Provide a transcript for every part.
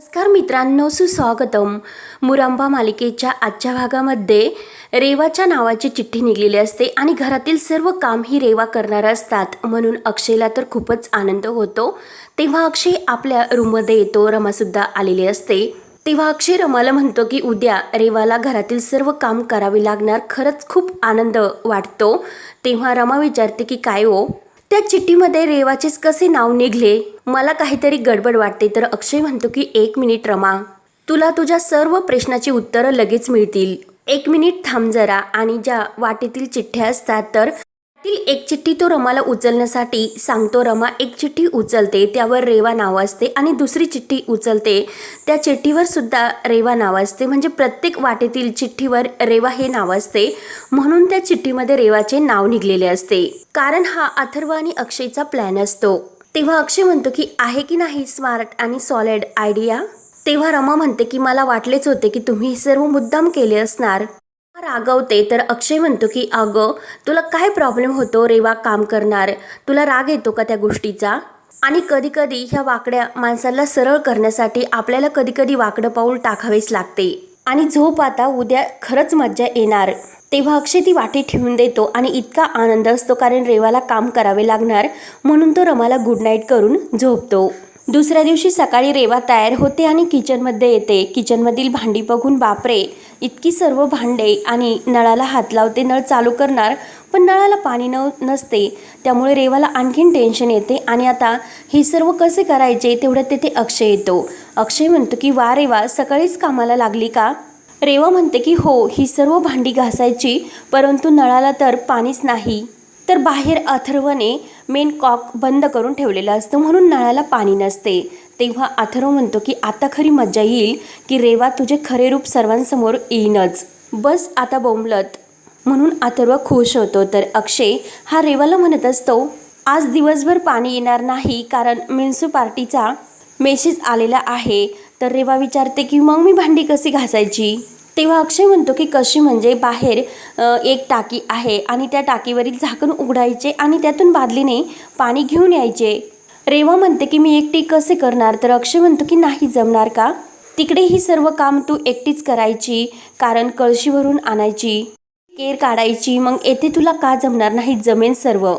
नमस्कार मित्रांनो सुस्वागतम. मुरांबा मालिकेच्या आजच्या भागामध्ये रेवाच्या नावाची चिठ्ठी निघलेली असते आणि घरातील सर्व काम ही रेवा करणार असतात. म्हणून अक्षयला तर खूपच आनंद होतो. तेव्हा अक्षय आपल्या रूममध्ये येतो रमासुद्धा आलेली असते. तेव्हा अक्षय रमाला म्हणतो की उद्या रेवाला घरातील सर्व काम करावे लागणार खरंच खूप आनंद वाटतो. तेव्हा रमा विचारते की काय हो? त्या चिठ्ठीमध्ये रेवाचेच कसे नाव निघले? मला काहीतरी गडबड वाटते तर अक्षय म्हणतो की एक मिनिट रमा तुला तुझ्या सर्व प्रश्नाची उत्तरं लगेच मिळतील. एक मिनिट थांब जरा आणि ज्या वाटेतील चिठ्ठ्या असतात तर त्यातील एक चिठ्ठी तो रमाला उचलण्यासाठी सांगतो रमा एक चिठ्ठी उचलते त्यावर रेवा नाव असते आणि दुसरी चिठ्ठी उचलते. त्या चिठ्ठीवर सुद्धा रेवा नाव असते. म्हणजे प्रत्येक वाटेतील चिठ्ठीवर रेवा हे नाव असते. म्हणून त्या चिठ्ठीमध्ये रेवाचे नाव निघलेले असते. कारण हा अथर्व आणि अक्षयचा प्लॅन असतो. तेव्हा अक्षय म्हणतो की आहे की नाही स्मार्ट आणि सॉलिड आयडिया तेव्हा रमा म्हणते की मला वाटलेच होते की तुम्ही सर्व मुद्दाम केले असणार. रागवते तर अक्षय म्हणतो की अगं तुला काय प्रॉब्लेम होतो रेवा काम करणार? तुला राग येतो का त्या गोष्टीचा? आणि कधीकधी ह्या वाकड्या माणसाला सरळ करण्यासाठी आपल्याला कधीकधी वाकडं पाऊल टाकावेच लागते. आणि झोप आता उद्या खरंच मज्जा येणार. तेव्हा अक्षय ती वाटी ठेवून देतो आणि इतका आनंद असतो कारण रेवाला काम करावे लागणार म्हणून तो रमाला गुड नाईट करून झोपतो. दुसऱ्या दिवशी सकाळी रेवा तयार होते आणि किचनमध्ये येते. किचनमधील भांडी बघून बापरे इतकी सर्व भांडे आणि नळाला हात लावते नळ चालू करणार पण नळाला पाणी न नसते. त्यामुळे रेवाला आणखीन टेन्शन येते आणि आता हे सर्व कसे करायचे तेवढ्यात तेथे अक्षय येतो. अक्षय म्हणतो की वा रेवा सकाळीच कामाला लागली का? रेवा म्हणते की हो ही सर्व भांडी घासायची परंतु नळाला तर पाणीच नाही. तर बाहेर अथर्वने मेन कॉक बंद करून ठेवलेलं असतं म्हणून नळाला पाणी नसते. तेव्हा अथर्व म्हणतो की आता खरी मज्जा येईल की रेवा तुझे खरे रूप सर्वांसमोर येईनच. बस आता बोंबलत. म्हणून अथर्व खुश होतो. तर अक्षय हा रेवाला म्हणत असतो आज दिवसभर पाणी येणार नाही कारण म्युन्सिपार्टीचा मेसेज आलेला आहे. तर रेवा विचारते की मग मी भांडी कशी घासायची? तेव्हा अक्षय म्हणतो की कशी म्हणजे बाहेर एक टाकी आहे आणि त्या टाकीवरील झाकण उघडायचे आणि त्यातून बादलीने पाणी घेऊन यायचे. रेवा म्हणते की मी एकटी कसे करणार? तर अक्षय म्हणतो की नाही जमणार का? तिकडे ही सर्व काम तू एकटीच करायची कारण कळशी भरून आणायची केर काढायची मग येथे तुला का जमणार नाही? जमेन सर्व.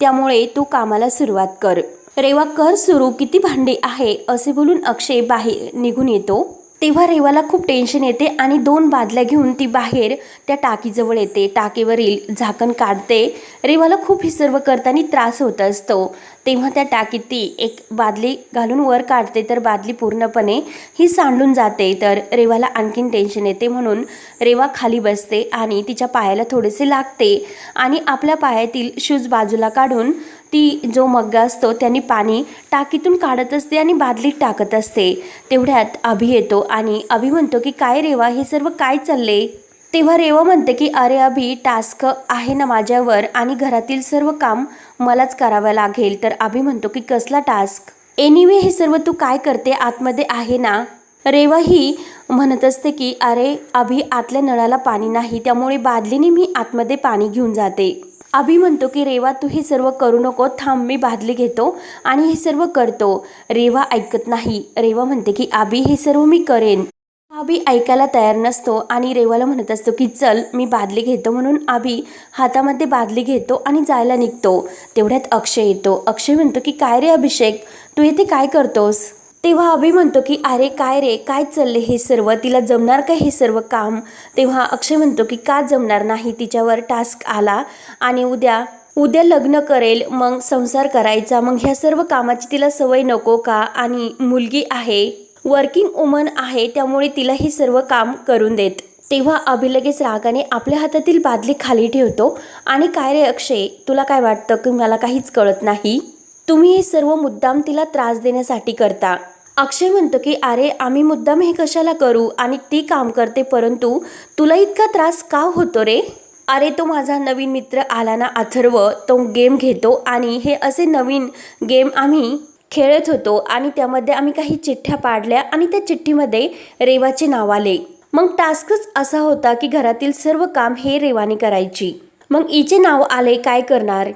त्यामुळे तू कामाला सुरुवात कर. रेवा कर सुरू किती भांडे आहे? असे बोलून अक्षय बाहेर निघून येतो. तेव्हा रेवाला खूप टेन्शन येते आणि दोन बादल्या घेऊन ती बाहेर त्या टाकीजवळ येते. टाकीवरील झाकण काढते. रेवाला खूप हे सर्व करताना त्रास होत असतो. तेव्हा त्या टाकीत ती एक बादली घालून वर काढते तर बादली पूर्णपणे ही सांडून जाते. तर रेवाला आणखीन टेन्शन येते म्हणून रेवा खाली बसते आणि तिच्या पायाला थोडेसे लागते आणि आपल्या पायातील शूज बाजूला काढून ती जो मग्गा असतो त्यांनी पाणी टाकीतून काढत असते आणि बादलीत टाकत असते. तेवढ्यात अभि येतो आणि अभि म्हणतो की काय रेवा हे सर्व काय चालले? तेव्हा रेवा म्हणते की अरे अभि टास्क आहे ना माझ्यावर आणि घरातील सर्व काम मलाच करावं लागेल. तर अभि म्हणतो की कसला टास्क? एनिवे हे सर्व तू काय करते? आतमध्ये आहे ना? रेवा ही म्हणत असते की अरे अभि आतल्या नळाला पाणी नाही त्यामुळे बादलीने मी आतमध्ये पाणी घेऊन जाते. अभि म्हणतो की रेवा तू हे सर्व करू नको. थांब मी बादली घेतो आणि हे सर्व करतो. रेवा ऐकत नाही. रेवा म्हणते की आबी हे सर्व मी करेन. आबी ऐकायला तयार नसतो आणि रेवाला म्हणत असतो की चल मी बादली घेतो. म्हणून आबी हातामध्ये बादली घेतो आणि जायला निघतो. तेवढ्यात अक्षय येतो. अक्षय म्हणतो की काय रे अभिषेक? तू येथे काय करतोस? तेव्हा अभि म्हणतो की अरे काय रे? काय चालले हे सर्व? तिला जमणार का हे सर्व काम? तेव्हा अक्षय म्हणतो की का जमणार नाही? तिच्यावर टास्क आला आणि उद्या उद्या लग्न करेल मग संसार करायचा. मग ह्या सर्व कामाची तिला सवय नको का? आणि मुलगी आहे वर्किंग वुमन आहे त्यामुळे तिला हे सर्व काम करून देत. तेव्हा अभि लगेच रागाने आपल्या हातातील बादली खाली ठेवतो. आणि काय रे अक्षय? तुला काय वाटतं? की मला काहीच कळत नाही? तुम्ही हे सर्व मुद्दाम तिला त्रास देण्यासाठी करता. अक्षय म्हणतो की अरे आम्ही मुद्दाम हे कशाला करू? आणि ती काम करते परंतु तुला इतका त्रास का होतो रे? अरे तो माझा नवीन मित्र आला ना अथर्व. तो गेम घेतो आणि हे असे नवीन गेम आम्ही खेळत होतो आणि त्यामध्ये आम्ही काही चिठ्ठ्या पाडल्या आणि त्या चिठ्ठीमध्ये रेवाचे नाव आले. मग टास्कच असा होता की घरातील सर्व काम हे रेवाने करायची. मग इचे नाव आले काय करणार?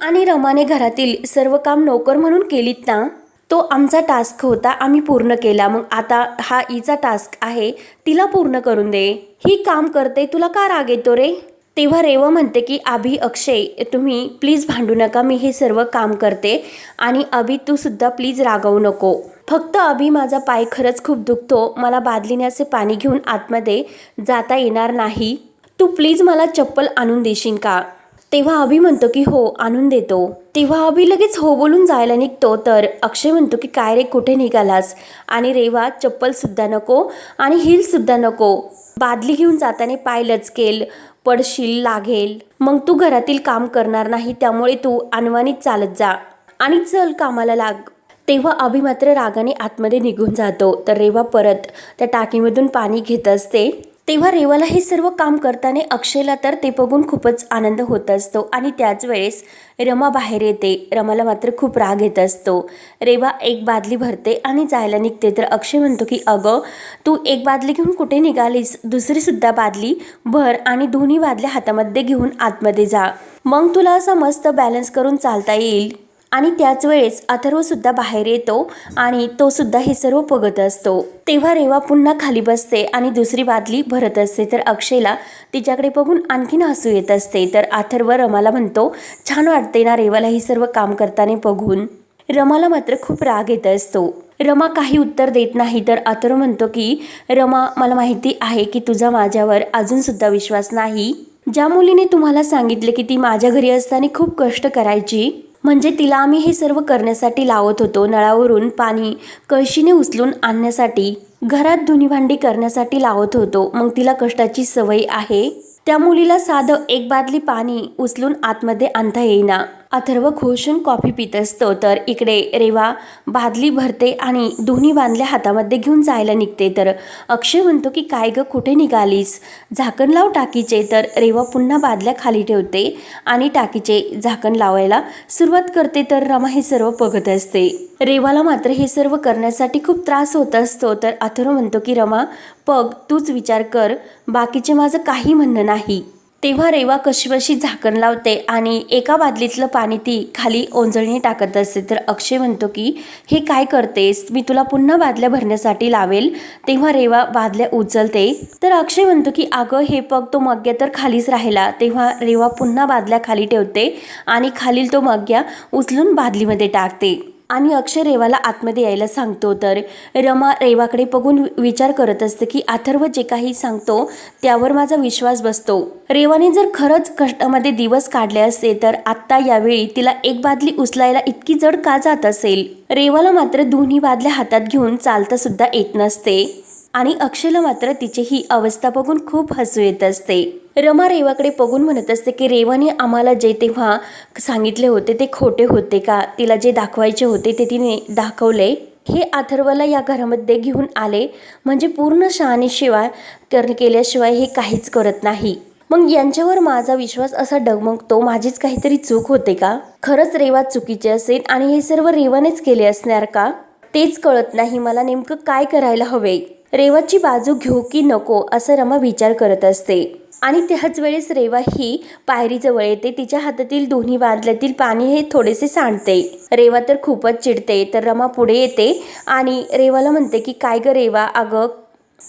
आणि रमाने घरातील सर्व काम नोकर म्हणून केलीत ना? तो आमचा टास्क होता आम्ही पूर्ण केला. मग आता हा हिचा टास्क आहे तिला पूर्ण करून दे. ही काम करते तुला का राग येतो रे? तेव्हा रेवा म्हणते की अभि अक्षय तुम्ही प्लीज भांडू नका मी हे सर्व काम करते आणि अभि तू सुद्धा प्लीज रागवू नको. फक्त अभि माझा पाय खरंच खूप दुखतो मला बादलीने असे पाणी घेऊन आतमध्ये जाता येणार नाही. तू प्लीज मला चप्पल आणून देशील का? तेव्हा अभि म्हणतो की हो आणून देतो. तेव्हा अभि लगेच हो बोलून जायला निघतो. तर अक्षय म्हणतो की काय रे कुठे निघालास? आणि रेवा चप्पलसुद्धा नको आणि हिलसुद्धा नको. बादली घेऊन जाताना पाय लचकेल पडशील लागेल. मग तू घरातील काम करणार नाही त्यामुळे तू अनवानीत चालत जा आणि चल कामाला लाग. तेव्हा अभि मात्र रागाने आतमध्ये निघून जातो. तर रेवा परत त्या टाकीमधून पाणी घेत असते. तेव्हा रेवाला हे सर्व काम करताना अक्षयला तर ते बघून खूपच आनंद होत असतो आणि त्याच वेळेस रमा बाहेर येते. रमाला मात्र खूप राग येत असतो. रेवा एक बादली भरते आणि जायला निघते. तर अक्षय म्हणतो की अगं तू एक बादली घेऊन कुठे निघालीस? दुसरीसुद्धा बादली भर आणि दोन्ही बादल्या हातामध्ये घेऊन आतमध्ये जा. मग तुला असा मस्त बॅलन्स करून चालता येईल. आणि त्याच वेळेस अथर्वसुद्धा बाहेर येतो आणि तोसुद्धा हे सर्व बघत असतो. तेव्हा रेवा पुन्हा खाली बसते आणि दुसरी बादली भरत असते. तर अक्षयला तिच्याकडे बघून आणखीन हसू येत असते. तर अथर्व रमाला म्हणतो छान वाटते ना रेवाला हे सर्व काम करताना बघून. रमाला मात्र खूप राग येत असतो. रमा काही उत्तर देत नाही. तर अथर्व म्हणतो की रमा मला माहिती आहे की तुझा माझ्यावर अजूनसुद्धा विश्वास नाही. ज्या मुलीने तुम्हाला सांगितले की ती माझ्या घरी असताना खूप कष्ट करायची म्हणजे तिला आम्ही हे सर्व करण्यासाठी लावत होतो. नळावरून पाणी कळशीने उचलून आणण्यासाठी घरात धुनी भांडी करण्यासाठी लावत होतो. मग तिला कष्टाची सवय आहे. त्या मुलीला साधं एक बादली पाणी उचलून आतमध्ये आणता येईना. अथर्व खुशून कॉफी पित असतो तर इकडे रेवा बादली भरते आणि दोन्ही बांधल्या हातामध्ये घेऊन जायला निघते. तर अक्षय म्हणतो की काय ग कुठे निघालीस? झाकण लाव टाकीचे. तर रेवा पुन्हा बादल्या खाली ठेवते आणि टाकीचे झाकण लावायला सुरुवात करते. तर रमा हे सर्व बघत असते. रेवाला मात्र हे सर्व करण्यासाठी खूप त्रास होत असतो. तर अथर्व म्हणतो की रमा पग तूच विचार कर. बाकीचे माझं काही म्हणणं नाही. तेव्हा रेवा कशीबशी झाकण लावते आणि एका बादलीतलं पाणी ती खाली ओंजळणी टाकत असते. तर अक्षय म्हणतो की हे काय करतेस? मी तुला पुन्हा बादल्या भरण्यासाठी लावेल. तेव्हा रेवा बादल्या उचलते. तर अक्षय म्हणतो की अगं हे पग तो मग्या तर खालीच राहिला. तेव्हा रेवा पुन्हा बादल्या खाली ठेवते आणि खालील तो मग्या उचलून बादलीमध्ये टाकते. आणि अक्षय रेवाला आतमध्ये यायला सांगतो. तर रमा रेवाकडे बघून विचार करत असते की अथर्व जे काही सांगतो त्यावर माझा विश्वास बसतो. रेवाने जर खरंच कष्टामध्ये दिवस काढले असते तर आत्ता यावेळी तिला एक बादली उचलायला इतकी जड का जात असेल? रेवाला मात्र दोन्ही बादल्या हातात घेऊन चालता सुद्धा येत नसते आणि अक्षयला मात्र तिची ही अवस्था बघून खूप हसू येत असते. रमा रेवाकडे बघून म्हणत असते की रेवाने आम्हाला जे तेव्हा सांगितले होते ते खोटे होते का? तिला जे दाखवायचे होते ते तिने दाखवले. हे अथर्वला या घरामध्ये घेऊन आले. म्हणजे पूर्ण शहाणीशिवाय कर केल्याशिवाय हे काहीच करत नाही. मग यांच्यावर माझा विश्वास असा डगमगतो माझीच काहीतरी चूक होते का? खरंच रेवा चुकीचे असेल आणि हे सर्व रेवानेच केले असणार का? तेच कळत नाही. मला नेमकं काय करायला हवे? रेवाची बाजू घेऊ की नको असं रमा विचार करत असते. आणि त्याच वेळेस रेवा ही पायरीजवळ येते. तिच्या हातातील दोन्ही बादल्यातील पाणी हे थोडेसे सांडते. रेवा तर खूपच चिडते तर रमा पुढे येते आणि रेवाला म्हणते की काय ग रेवा अगं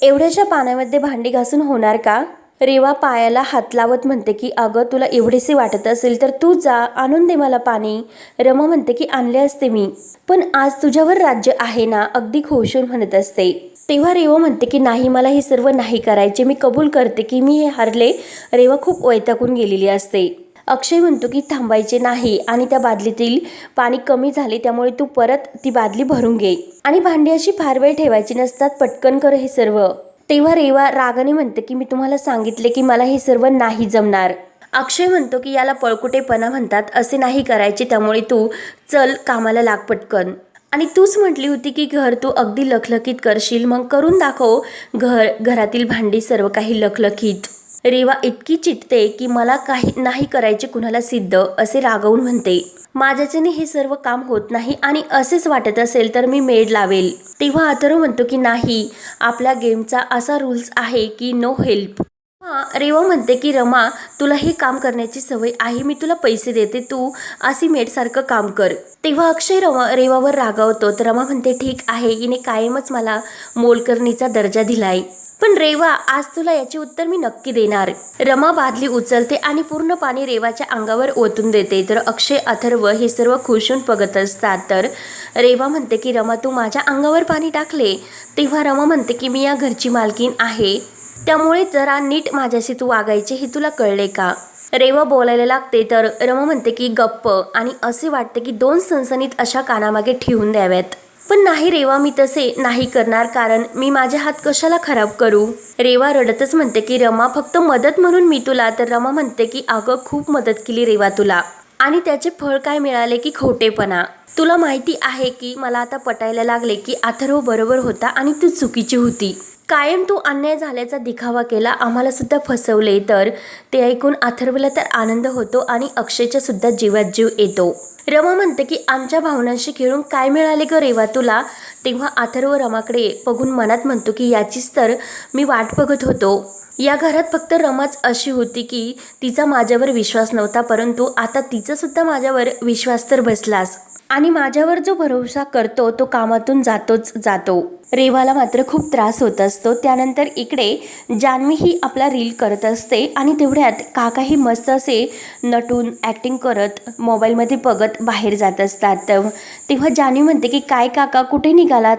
एवढ्याशा पाण्यामध्ये भांडी घासून होणार का? रेवा पायाला हात लावत म्हणते की अगं तुला एवढेसे वाटत असेल तर तू जा आणून दे मला पाणी. रमा म्हणते की आणले असते मी. पण आज तुझ्यावर राज्य आहे ना? अगदी खोशून म्हणत असते. तेव्हा रेवा म्हणते की नाही मला हे सर्व नाही करायचे. मी कबूल करते की मी हे हरले. रेवा खूप वैतागून गेलेली असते. अक्षय म्हणतो की थांबायचे नाही आणि त्या बादलीतील पाणी कमी झाले त्यामुळे तू परत ती बादली भरून घे. आणि भांडी अशी फार वेळ ठेवायची नसतात पटकन कर हे सर्व. तेव्हा रेवा रागाने म्हणते की मी तुम्हाला सांगितले की मला हे सर्व नाही जमणार. अक्षय म्हणतो की याला पळकुटेपणा म्हणतात. असे नाही करायचे त्यामुळे तू चल कामाला लाग पटकन. आणि तूच म्हटली होती की घर तू अगदी लखलखीत करशील मग करून दाखव घर घरातील भांडी सर्व काही लखलखीत. रेवा इतकी चिटते की मला काही नाही करायचे कुणाला सिद्ध असे रागवून म्हणते. माझ्याच्याने हे सर्व काम होत नाही आणि असेच वाटत असेल तर मी मेड लावेल. तेव्हा अथर्व म्हणतो की नाही आपल्या गेमचा असा रूल्स आहे की नो हेल्प हां रेवा म्हणते की रमा तुला हे काम करण्याची सवय आहे मी तुला पैसे देते तू अशी मेडसारखं काम कर. तेव्हा अक्षय रमा रेवावर रागावतो. तर रमा म्हणते ठीक आहे हिने कायमच मला मोलकरणीचा दर्जा दिलाय. पण रेवा आज तुला याचे उत्तर मी नक्की देणार. रमा बादली उचलते आणि पूर्ण पाणी रेवाच्या अंगावर ओतून देते. तर अक्षय अथर्व हे सर्व खुश होऊन बघत असतात. तर रेवा म्हणते की रमा तू माझ्या अंगावर पाणी टाकले. तेव्हा रमा म्हणते की मी या घरची मालकीन आहे. त्यामुळे जरा नीट माझ्याशी तू वागायचे हे तुला कळले का? रेवा बोलायला लागते तर रमा म्हणते की गप्प. आणि असे वाटते की दोन सणसणीत अशा कानामागे ठेवून द्याव्यात. पण नाही रेवा मी तसे नाही करणार कारण मी माझे हात कशाला खराब करू? रेवा रडतच म्हणते की रमा फक्त मदत म्हणून मी तुला. तर रमा म्हणते की अगं खूप मदत केली रेवा तुला. आणि त्याचे फळ काय मिळाले की खोटेपणा. तुला माहिती आहे की मला आता पटायला लागले की अथर्व बरोबर होता आणि तू चुकीची होती. कायम तू अन्याय झाल्याचा दिखावा केला आम्हाला सुद्धा फसवले. तर ते ऐकून अथर्वला तर आनंद होतो आणि अक्षयच्या सुद्धा जीवात जीव येतो. रमा म्हणते की आमच्या भावनांशी खेळून काय मिळाले ग रेवा तुला? तेव्हा अथर्व रमाकडे बघून मनात म्हणतो की याचीच तर मी वाट बघत होतो. या घरात फक्त रमाच अशी होती की तिचा माझ्यावर विश्वास नव्हता परंतु आता तिचा सुद्धा माझ्यावर विश्वास तर बसलास आणि माझ्यावर जो भरोसा करतो तो कामातून जातोच जातो. रेवाला मात्र खूप त्रास होत असतो. त्यानंतर इकडे जान्हवी ही आपला रील करत असते आणि तेवढ्यात काकाही मस्त असे नटून ॲक्टिंग करत मोबाईलमध्ये बघत बाहेर जात असतात. तेव्हा तेव्हा जान्हवी म्हणते की काय काका कुठे निघालात?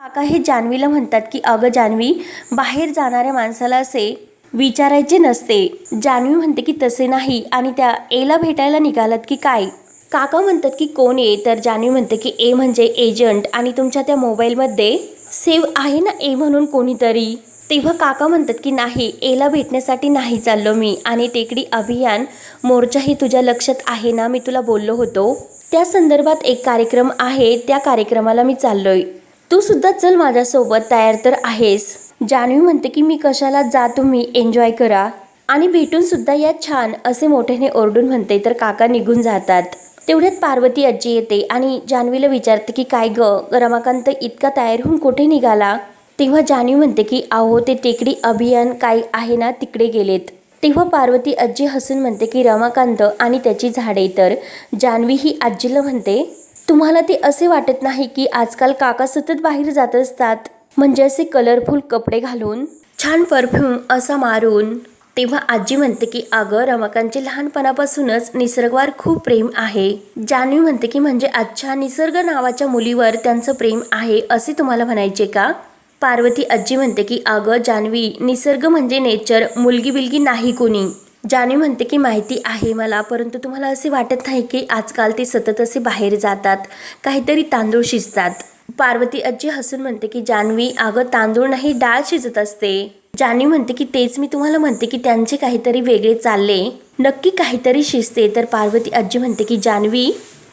काका हे जान्हवीला म्हणतात की अगं जान्हवी बाहेर जाणाऱ्या माणसाला असे विचारायचे नसते. जान्हवी म्हणते की तसे नाही आणि त्या एला भेटायला निघालात की काय? काका म्हणतात की कोण आहे तर जान्हवी म्हणते की ए म्हणजे एजंट आणि तुमच्या त्या मोबाईलमध्ये सेव आहे ना ए म्हणून कोणीतरी? तेव्हा काका म्हणतात की नाही एला भेटण्यासाठी नाही चाललो मी. आणि टेकडी अभियान मोर्चाही तुझ्या लक्षात आहे ना मी तुला बोललो होतो. त्या संदर्भात एक कार्यक्रम आहे त्या कार्यक्रमाला मी चाललोय. तू सुद्धा चल माझ्यासोबत तयार तर आहेस. जान्हवी म्हणते की मी कशाला जा तुम्ही एन्जॉय करा. आणि भेटून सुद्धा या छान असे मोठ्याने ओरडून म्हणते तर काका निघून जातात. तेवढ्यात पार्वती आजी येते आणि जान्हवीला विचारते की काय ग? रमाकांत इतका तयार होऊन कुठे निघाला? तेव्हा जान्हवी म्हणते की आहो ते टेकडी अभियान काय आहे ना तिकडे गेलेत. तेव्हा पार्वती आजी हसून म्हणते की रमाकांत आणि त्याची झाडे तर? जान्हवी ही आजीला म्हणते तुम्हाला ते असे वाटत नाही की आजकाल काका सतत बाहेर जात असतात? म्हणजे असे कलरफुल कपडे घालून? छान परफ्यूम असा मारून? तेव्हा आजी म्हणते की अगं रमाकांचे लहानपणापासूनच निसर्गावर खूप प्रेम आहे. जान्हवी म्हणते की म्हणजे अच्छा निसर्ग नावाच्या मुलीवर त्यांचं प्रेम आहे असे तुम्हाला म्हणायचे का? पार्वती आजी म्हणते की अगं जान्हवी निसर्ग म्हणजे नेचर मुलगी बिलगी नाही कोणी. जान्हवी म्हणते की माहिती आहे मला परंतु तुम्हाला असे वाटत नाही की आजकाल ते सतत असे बाहेर जातात काहीतरी तांदूळ शिजतात. पार्वती आजी हसून म्हणते की जान्हवी अगं तांदूळ नाही डाळ शिजत असते. जानी म्हणते की तेच मी तुम्हाला म्हणते की त्यांचे काहीतरी वेगळे चालले. नक्की काहीतरी शिजते. तर पार्वती आजी म्हणते की जान्हवी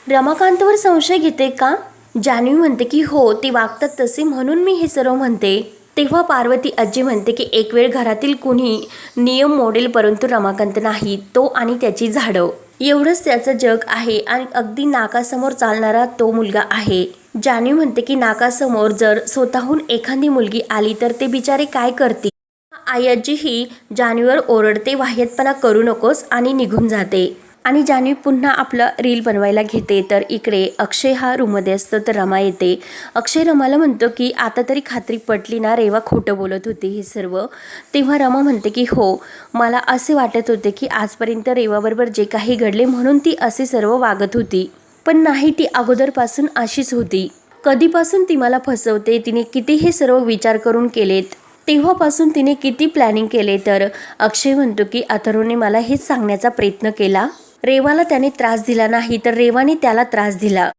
रमाकांतवर संशय घेते का? जान्हवी म्हणते की हो ते वागतात तसे म्हणून मी हे सर्व म्हणते. तेव्हा पार्वती आजी म्हणते की एक वेळ घरातील कुणी नियम मोडेल परंतु रमाकांत नाही. तो आणि त्याची झाडं. एवढंच त्याचं जग आहे आणि अगदी नाकासमोर चालणारा तो मुलगा आहे. जान्हवी म्हणते की नाकासमोर जर स्वतःहून एखादी मुलगी आली तर ते बिचारे काय करतील? आई आजी ही जान्हवीवर ओरडते वाह्यतपणा करू नकोस आणि निघून जाते. आणि जान्हवी पुन्हा आपलं रील बनवायला घेते. तर इकडे अक्षय हा रूममध्ये असतो तर रमा येते. अक्षय रमाला म्हणतो की आता तरी खात्री पटली ना रेवा खोटं बोलत होती हे सर्व. तेव्हा रमा म्हणते की हो मला असे वाटत होते की आजपर्यंत रेवाबरोबर जे काही घडले म्हणून ती असे सर्व वागत होती. पण नाही ती अगोदरपासून अशीच होती. कधीपासून ती मला फसवते तिने किती हे सर्व विचार करून केलेत? तेव्हापासून तिने किती प्लॅनिंग केले? तर अक्षय म्हणतो की अथर्वने मला हेच सांगण्याचा प्रयत्न केला. रेवाला त्याने त्रास दिला नाही तर रेवाने त्याला त्रास दिला.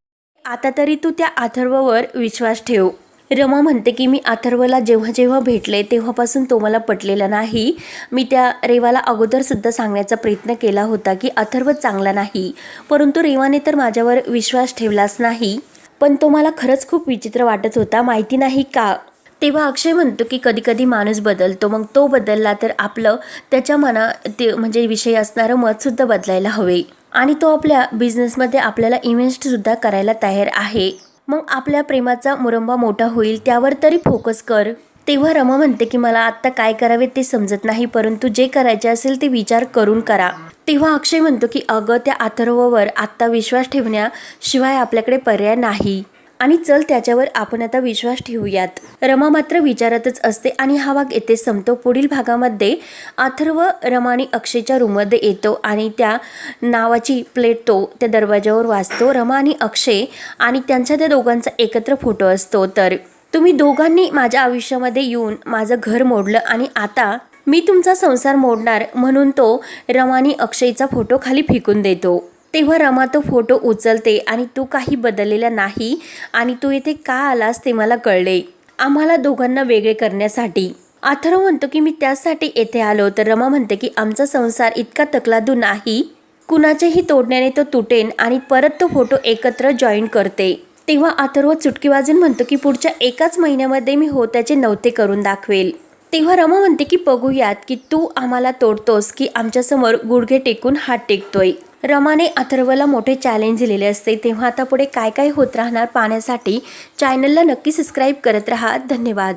आता तरी तू त्या अथर्ववर विश्वास ठेव. रमा म्हणते की मी अथर्वला जेव्हा जेव्हा भेटले तेव्हापासून तो मला पटलेला नाही. मी त्या रेवाला अगोदरसुद्धा सांगण्याचा प्रयत्न केला होता की अथर्व चांगला नाही. परंतु रेवाने तर माझ्यावर विश्वास ठेवलाच नाही. पण तो मला खरंच खूप विचित्र वाटत होता. माहिती नाही का? तेव्हा अक्षय म्हणतो की कधी कधी माणूस बदलतो. मग तो बदलला तर आपलं त्याच्या मना ते म्हणजे विषयी असणारं मतसुद्धा बदलायला हवे. आणि तो आपल्या बिझनेसमध्ये आपल्याला इन्व्हेस्टसुद्धा करायला तयार आहे. मग आपल्या प्रेमाचा मुरंबा मोठा होईल त्यावर तरी फोकस कर. तेव्हा रमा म्हणते की मला आत्ता काय करावे ते समजत नाही परंतु जे करायचे असेल ते विचार करून करा. तेव्हा अक्षय म्हणतो की अगं त्या अथर्ववर आत्ता विश्वास ठेवण्याशिवाय आपल्याकडे पर्याय नाही. आणि चल त्याच्यावर आपण आता विश्वास ठेवूयात. रमा मात्र विचारातच असते आणि हा भाग येथे संपतो. पुढील भागामध्ये अथर्व रमा आणि अक्षयच्या रूममध्ये येतो आणि त्या नावाची प्लेट तो त्या दरवाजावर वाचतो रमा आणि अक्षय आणि त्यांच्या त्या दोघांचा एकत्र फोटो असतो. तर तुम्ही दोघांनी माझ्या आयुष्यामध्ये येऊन माझं घर मोडलं आणि आता मी तुमचा संसार मोडणार म्हणून तो रमानी अक्षयचा फोटो खाली फेकून देतो. तेव्हा रमा तो फोटो उचलते आणि तू काही बदललेला नाही आणि तू इथे का आलास ते मला कळले. आम्हाला दोघांना वेगळे करण्यासाठी. अथर्व म्हणतो की मी त्यासाठी येथे आलो तर रमा म्हणते की आमचा संसार इतका तकलादू नाही. कुणाच्याही तोडण्याने तो तुटेन आणि परत तो फोटो एकत्र जॉईन करते. तेव्हा अथर्व चुटकी वाजून म्हणतो की पुढच्या एकाच महिन्यामध्ये मी हो त्याचे नव्हते करून दाखवेल. तेव्हा रमा म्हणते की बघूयात की तू आम्हाला तोडतोस की आमच्यासमोर गुडघे टेकून हात टेकतोय. रमाने अथर्वला मोठे चॅलेंज दिलेले असते. तेव्हा आता पुढे काय काय होत राहणार पाहण्यासाठी चॅनलला नक्की सबस्क्राईब करत राहा. धन्यवाद.